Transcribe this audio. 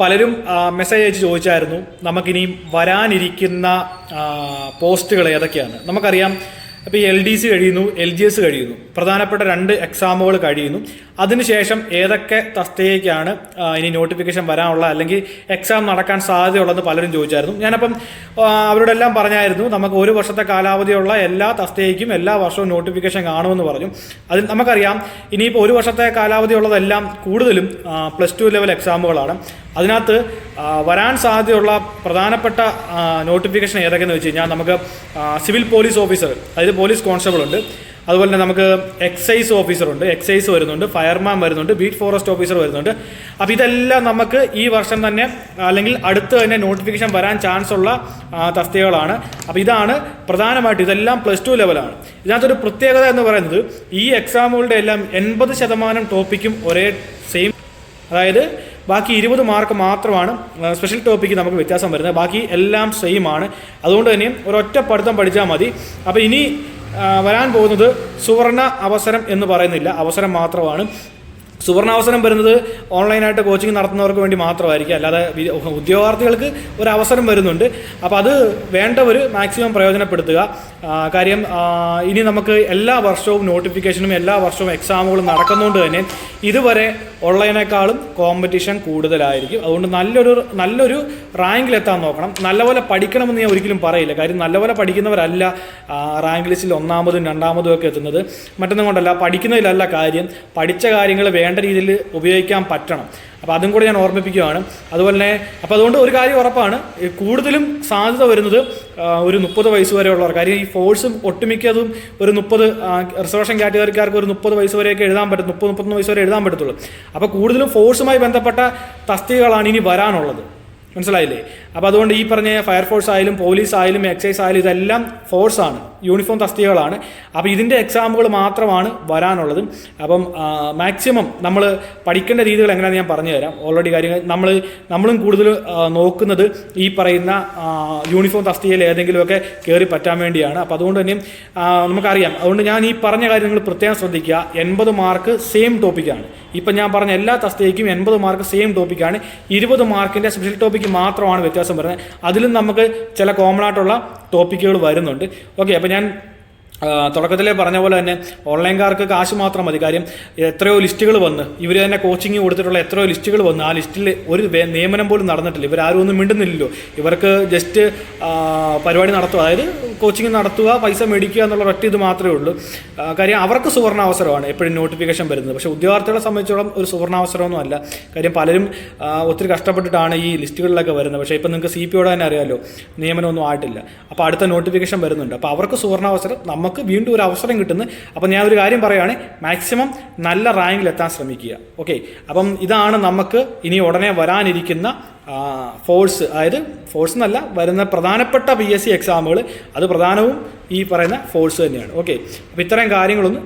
പലരും മെസ്സേജ് അയച്ച് ചോദിച്ചായിരുന്നു നമുക്കിനിയും വരാനിരിക്കുന്ന പോസ്റ്റുകൾ ഏതൊക്കെയാണ്? നമുക്കറിയാം അപ്പോൾ എൽ ഡി സി കഴിയുന്നു എൽ ജി എസ് കഴിയുന്നു പ്രധാനപ്പെട്ട രണ്ട് എക്സാമുകൾ കഴിയുന്നു. അതിനുശേഷം ഏതൊക്കെ തസ്തികയ്ക്കാണ് ഇനി നോട്ടിഫിക്കേഷൻ വരാനുള്ള അല്ലെങ്കിൽ എക്സാം നടക്കാൻ സാധ്യതയുള്ളതെന്ന് പലരും ചോദിച്ചായിരുന്നു. ഞാനപ്പം അവരോടെല്ലാം പറഞ്ഞായിരുന്നു നമുക്ക് ഒരു വർഷത്തെ കാലാവധിയുള്ള എല്ലാ തസ്തികയ്ക്കും എല്ലാ വർഷവും നോട്ടിഫിക്കേഷൻ കാണുമെന്ന് പറഞ്ഞു. അതിൽ നമുക്കറിയാം ഇനിയിപ്പോൾ ഒരു വർഷത്തെ കാലാവധിയുള്ളതെല്ലാം കൂടുതലും പ്ലസ് ടു ലെവൽ എക്സാമുകളാണ് അതിനകത്ത് വരാൻ സാധ്യതയുള്ള പ്രധാനപ്പെട്ട നോട്ടിഫിക്കേഷൻ ഏതൊക്കെയെന്ന് വെച്ച് കഴിഞ്ഞാൽ നമുക്ക് സിവിൽ പോലീസ് ഓഫീസർ അതായത് പോലീസ് കോൺസ്റ്റബിൾ ഉണ്ട്. അതുപോലെ തന്നെ നമുക്ക് എക്സൈസ് ഓഫീസറുണ്ട് എക്സൈസ് വരുന്നുണ്ട് ഫയർമാൻ വരുന്നുണ്ട് ബീറ്റ് ഫോറസ്റ്റ് ഓഫീസർ വരുന്നുണ്ട്. അപ്പോൾ ഇതെല്ലാം നമുക്ക് ഈ വർഷം തന്നെ അല്ലെങ്കിൽ അടുത്ത് തന്നെ നോട്ടിഫിക്കേഷൻ വരാൻ ചാൻസ് ഉള്ള തസ്തികകളാണ്. അപ്പോൾ ഇതാണ് പ്രധാനമായിട്ട് ഇതെല്ലാം പ്ലസ് ടു ലെവലാണ് ഇതിനകത്തൊരു പ്രത്യേകത എന്ന് പറയുന്നത് ഈ എക്സാമുകളുടെ എല്ലാം എൺപത് ശതമാനം ടോപ്പിക്കും ഒരേ സെയിം അതായത് ബാക്കി ഇരുപത് മാർക്ക് മാത്രമാണ് സ്പെഷ്യൽ ടോപ്പിക്ക് നമുക്ക് വ്യത്യാസം വരുന്നത്. ബാക്കി എല്ലാം സെയിം ആണ്. അതുകൊണ്ട് തന്നെ ഒരൊറ്റ പഠിത്തം പഠിച്ചാൽ മതി. അപ്പോൾ ഇനി വരാൻ പോകുന്നത് സുവർണ അവസരം എന്ന് പറയുന്നില്ല. അവസരം മാത്രമാണ്. സുവർണാവസരം വരുന്നത് ഓൺലൈനായിട്ട് കോച്ചിങ് നടത്തുന്നവർക്ക് വേണ്ടി മാത്രമായിരിക്കും. അല്ലാതെ ഉദ്യോഗാർത്ഥികൾക്ക് ഒരു അവസരം വരുന്നുണ്ട്. അപ്പോൾ അത് വേണ്ടവർ മാക്സിമം പ്രയോജനപ്പെടുത്തുക. കാര്യം ഇനി നമുക്ക് എല്ലാ വർഷവും നോട്ടിഫിക്കേഷനും എല്ലാ വർഷവും എക്സാമുകളും നടക്കുന്നതുകൊണ്ട് തന്നെ ഇതുവരെ ഉള്ളതിനേക്കാളും കോമ്പറ്റീഷൻ കൂടുതലായിരിക്കും. അതുകൊണ്ട് നല്ലൊരു നല്ലൊരു റാങ്കിൽ എത്താൻ നോക്കണം. നല്ലപോലെ പഠിക്കണമെന്ന് ഞാൻ ഒരിക്കലും പറയില്ല. കാര്യം നല്ലപോലെ പഠിക്കുന്നവരല്ല റാങ്ക് ലിസ്റ്റിൽ ഒന്നാമതും രണ്ടാമതും ഒക്കെ എത്തുന്നത്. മറ്റൊന്നും കൊണ്ടല്ല പഠിക്കുന്നതിലല്ല കാര്യം. പഠിച്ച കാര്യങ്ങൾ വേണ്ട രീതിയിൽ ഉപയോഗിക്കാൻ പറ്റണം. അപ്പോൾ അതും കൂടെ ഞാൻ ഓർമ്മിപ്പിക്കുകയാണ്. അതുപോലെ തന്നെ അപ്പോൾ അതുകൊണ്ട് ഒരു കാര്യം ഉറപ്പാണ് കൂടുതലും സാധ്യത വരുന്നത് ഒരു മുപ്പത് വയസ്സ് വരെയുള്ളവർ കാര്യം ഈ ഫോഴ്സും ഒട്ടുമിക്കതും ഒരു മുപ്പത് റിസർവേഷൻ കാറ്റഗറിക്കാർക്ക് ഒരു മുപ്പത് വയസ്സ് വരെയൊക്കെ എഴുതാൻ പറ്റും മുപ്പത് മുപ്പത്തൊന്ന് വയസ്സ് വരെ എഴുതാൻ പറ്റത്തുള്ളൂ. അപ്പോൾ കൂടുതലും ഫോഴ്സുമായി ബന്ധപ്പെട്ട തസ്തികകളാണ് ഇനി വരാനുള്ളത്. മനസ്സിലായില്ലേ? അപ്പോൾ അതുകൊണ്ട് ഈ പറഞ്ഞ ഫയർഫോഴ്സ് ആയാലും പോലീസ് ആയാലും എക്സൈസ് ആയാലും ഇതെല്ലാം ഫോഴ്സാണ്. യൂണിഫോം തസ്തികകളാണ്. അപ്പോൾ ഇതിന്റെ എക്സാമുകൾ മാത്രമാണ് വരാനുള്ളത്. അപ്പം മാക്സിമം നമ്മൾ പഠിക്കേണ്ട രീതികൾ എങ്ങനെയാണെന്ന് ഞാൻ പറഞ്ഞു തരാം ഓൾറെഡി കാര്യങ്ങൾ നമ്മൾ നമ്മളും കൂടുതൽ നോക്കുന്നത് ഈ പറയുന്ന യൂണിഫോം തസ്തികയിൽ ഏതെങ്കിലുമൊക്കെ കയറി പറ്റാൻ വേണ്ടിയാണ്. അപ്പോൾ അതുകൊണ്ട് തന്നെ നമുക്കറിയാം. അതുകൊണ്ട് ഞാൻ ഈ പറഞ്ഞ കാര്യങ്ങൾ പ്രത്യേകം ശ്രദ്ധിക്കുക. എൺപത് മാർക്ക് സെയിം ടോപ്പിക്കാണ് ഇപ്പം ഞാൻ പറഞ്ഞ എല്ലാ തസ്തികയ്ക്കും എൺപത് മാർക്ക് സെയിം ടോപ്പിക്കാണ് ഇരുപത് മാർക്കിന്റെ സ്പെഷ്യൽ ടോപ്പിക്ക് മാത്രമാണ് വ്യത്യാസം വരുന്നത്. അതിലും നമുക്ക് ചില കോമൺ ആയിട്ടുള്ള ടോപ്പിക്കുകൾ വരുന്നുണ്ട്. ഓക്കെ അപ്പോൾ ഞാൻ ആ, തുടക്കത്തിലേ പറഞ്ഞ പോലെ തന്നെ ഓൺലൈൻകാർക്ക് കാശ് മാത്രം മതി. കാര്യം എത്രയോ ലിസ്റ്റുകൾ വന്ന് ഇവർ തന്നെ കോച്ചിങ് കൊടുത്തിട്ടുള്ള എത്രയോ ലിസ്റ്റുകൾ വന്ന് ആ ലിസ്റ്റിൽ ഒരു നിയമനം പോലും നടന്നിട്ടില്ല. ഇവർ ആരും ഒന്നും മിണ്ടുന്നില്ലല്ലോ. ഇവർക്ക് ജസ്റ്റ് പരിപാടി നടത്തുക അതായത് കോച്ചിങ് നടത്തുക പൈസ മേടിക്കുക എന്നുള്ള ഒറ്റ ഇത് മാത്രമേ ഉള്ളൂ. കാര്യം അവർക്ക് സുവർണ അവസരമാണ് എപ്പോഴും നോട്ടിഫിക്കേഷൻ വരുന്നത്. പക്ഷേ ഉദ്യോഗാർത്ഥികളെ സംബന്ധിച്ചോളം ഒരു സുവർണാവസരമൊന്നും അല്ല. കാര്യം പലരും ഒത്തിരി കഷ്ടപ്പെട്ടിട്ടാണ് ഈ ലിസ്റ്റുകളിലൊക്കെ വരുന്നത്. പക്ഷേ ഇപ്പം നിങ്ങൾക്ക് സി പി തന്നെ അറിയാമല്ലോ നിയമനമൊന്നും ആയിട്ടില്ല. അപ്പോൾ അടുത്ത നോട്ടിഫിക്കേഷൻ വരുന്നുണ്ട്. അപ്പോൾ അവർക്ക് സുവർണാവസരം നമുക്ക് വീണ്ടും ഒരു അവസരം കിട്ടുന്നു. അപ്പം ഞാൻ ഒരു കാര്യം പറയുകയാണ് മാക്സിമം നല്ല റാങ്കിൽ എത്താൻ ശ്രമിക്കുക. ഓക്കെ അപ്പം ഇതാണ് നമുക്ക് ഇനി ഉടനെ വരാനിരിക്കുന്ന ഫോഴ്സ് അതായത് ഫോഴ്സ് എന്നല്ല വരുന്ന പ്രധാനപ്പെട്ട പി എസ് സി എക്സാമുകൾ അത് പ്രധാനവും ഈ പറയുന്ന ഫോഴ്സ് തന്നെയാണ്. ഓക്കെ അപ്പോൾ ഇത്തരം കാര്യങ്ങളൊന്ന്